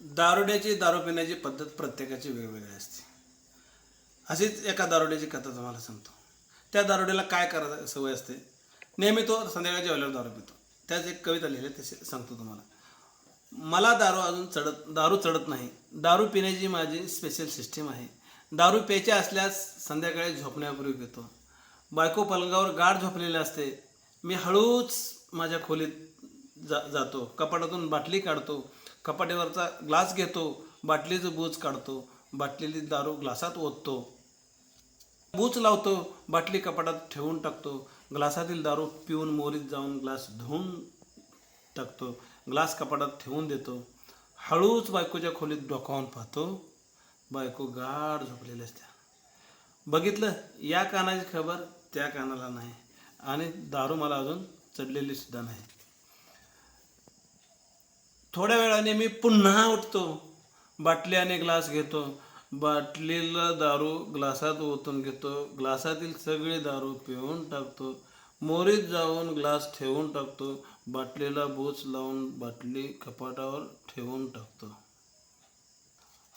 दारुड्याची दारू पिण्याची पद्धत प्रत्येकाची वेगवेगळी असते. अशीच एका दारुड्याची कथा तुम्हाला सांगतो. त्या दारुड्याला काय करायचं सवय असते? नेहमी तो संध्याकाळच्या वेळेला दारू पितो. त्याच एक कविता लिहिली आहे, सांगतो तुम्हाला. मला दारू अजून चढत दारू चढत नाही. दारू पिण्याची माझी स्पेशल सिस्टीम आहे. दारू प्यायची असल्यास संध्याकाळी झोपण्यापूर्वी पितो. बायको पलंगावर गाढ झोपलेली असते. मी हळूच माझ्या खोलीत जा जातो. कपाटातून बाटली काढतो. कपाटीवरचा ग्लास घेतो बाटलीचं बूज काढतो बाटलेली दारू ग्लासात ओततो. बूच लावतो बाटली कपाटात ठेवून टाकतो ग्लासातील दारू पिऊन मोरीत जाऊन ग्लास धुवून टाकतो ग्लास कपाटात ठेवून देतो. हळूच बायकोच्या खोलीत डोकावून पाहतो बायको गाढ झोपलेली असत्या बघितलं या कानाची खबर त्या कानाला नाही आणि दारू मला अजून चढलेली सुद्धा नाही. थोड्या वेळाने मी पुन्हा उठतो. बाटली आणि ग्लास घेतो. बाटलीला दारू ग्लासात ओतून घेतो. ग्लासातील सगळी दारू पिऊन टाकतो. मोरीत जाऊन ग्लास ठेवून टाकतो. बाटलीला बोच लावून बाटली कपाटावर ठेवून टाकतो.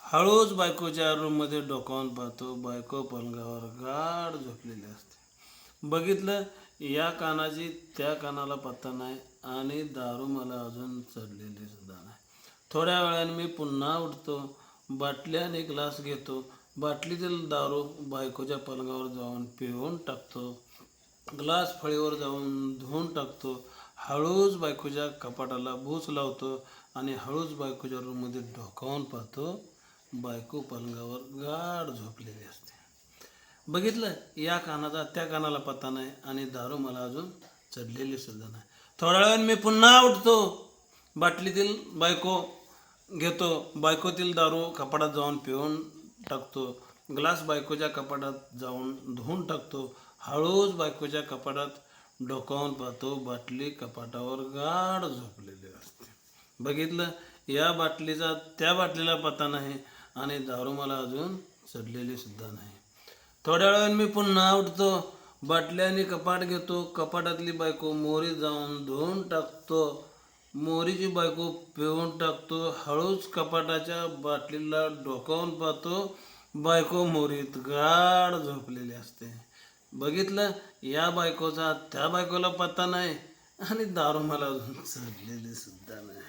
हळूच बायकोच्या रूममध्ये डोकावून पाहतो. बायको पलंगावर गाढ झोपलेली असते. बघितलं या कानाची त्या कानाला पत्ता नाही आणि दारू मला अजून चढलेली सुद्धा नाही. थोड्या वेळाने मी पुन्हा उठतो बाटली आणि ग्लास घेतो बाटलीतील दारू बायकोच्या पलंगावर जाऊन पिऊन टाकतो ग्लास फळीवर जाऊन धुवून टाकतो हळूच बायकोच्या कपाटाला भूस लावतो आणि हळूच बायकोच्या रूममध्ये ढोकावून पाहतो बायको पलंगावर गाढ झोपलेली बघितलं? या कानाचा त्या कानाला पत्ता नाही आणि दारू मला अजून चढलेली सुद्धा नाही. थोड्या वेळाने मी पुन्हा उठतो. बाटलीतील बायको घेतो. बायकोतील दारू कपाटात जाऊन पिऊन टाकतो. ग्लास बायकोच्या कपाटात जाऊन धुवून टाकतो. हळूच बायकोच्या कपाटात डोकावून पाहतो. बाटली कपाटावर गाढ झोपलेली असते. बघितलं? या बाटलीचा त्या बाटलीला पत्ता नाही आणि दारू मला अजून चढलेली सुद्धा नाही. थोड्या वेळाने मी पुन्हा उठतो. बाटल्याने कपाट घेतो. कपाटातली बायको मोरी जाऊन धुवून टाकतो. मोरीची बायको पिऊन टाकतो. हळूच कपाटाच्या बाटलीला डोकावून पाहतो. बायको मोरीत गाढ झोपलेली असते. बघितलं? या बायकोचा त्या बायकोला पत्ता नाही आणि दारू मला चढलेली सुद्धा नाही.